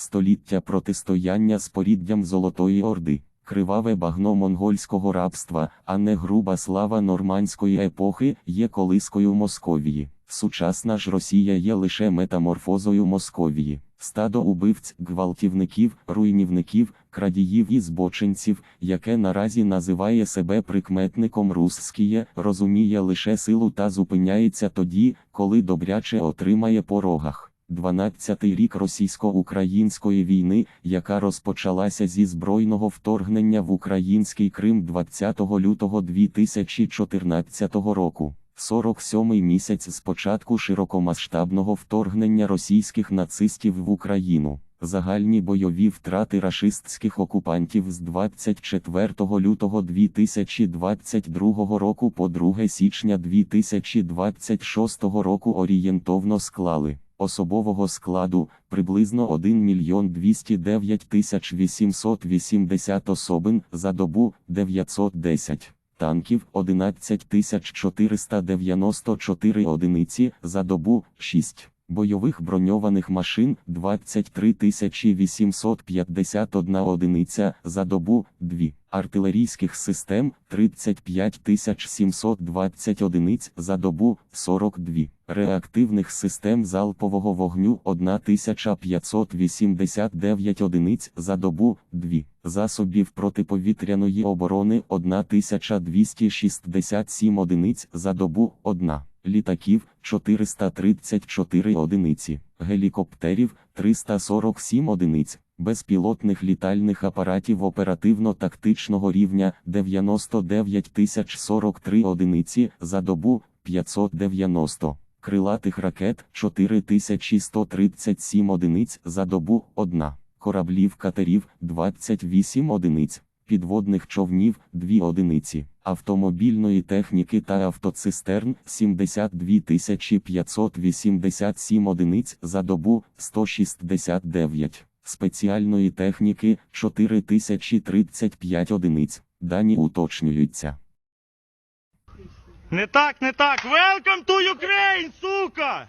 століття протистояння з поріддям Золотої Орди, криваве багно монгольського рабства, а не груба слава нормандської епохи є колискою Московії. Сучасна ж Росія є лише метаморфозою Московії. Стадо убивць, гвалтівників, руйнівників, крадіїв і збочинців, яке наразі називає себе прикметником Русскіє, розуміє лише силу та зупиняється тоді, коли добряче отримає по рогах. 12-й рік російсько-української війни, яка розпочалася зі збройного вторгнення в український Крим 20 лютого 2014 року. 47-й місяць з початку широкомасштабного вторгнення російських нацистів в Україну. Загальні бойові втрати рашистських окупантів з 24 лютого 2022 року по 2 січня 2026 року орієнтовно склали особового складу приблизно 1 мільйон 209 тисяч 880 особин за добу 910 танків 11 тисяч 494 одиниці за добу 6. Бойових броньованих машин 23 851 одиниця за добу 2. Артилерійських систем 35 720 одиниць за добу 42. Реактивних систем залпового вогню 1589 одиниць за добу 2. Засобів протиповітряної оборони 1267 одиниць за добу 1 літаків 434 одиниці, гелікоптерів 347 одиниць, безпілотних літальних апаратів оперативно-тактичного рівня 99 043 одиниці за добу 590. Крилатих ракет 4137 одиниць за добу 1, кораблів катерів 28 одиниць, підводних човнів 2 одиниці, автомобільної техніки та автоцистерн 72 587 одиниць за добу 169, спеціальної техніки 4035 одиниць. Дані уточнюються. Не так, не так. Welcome to Ukraine, сука!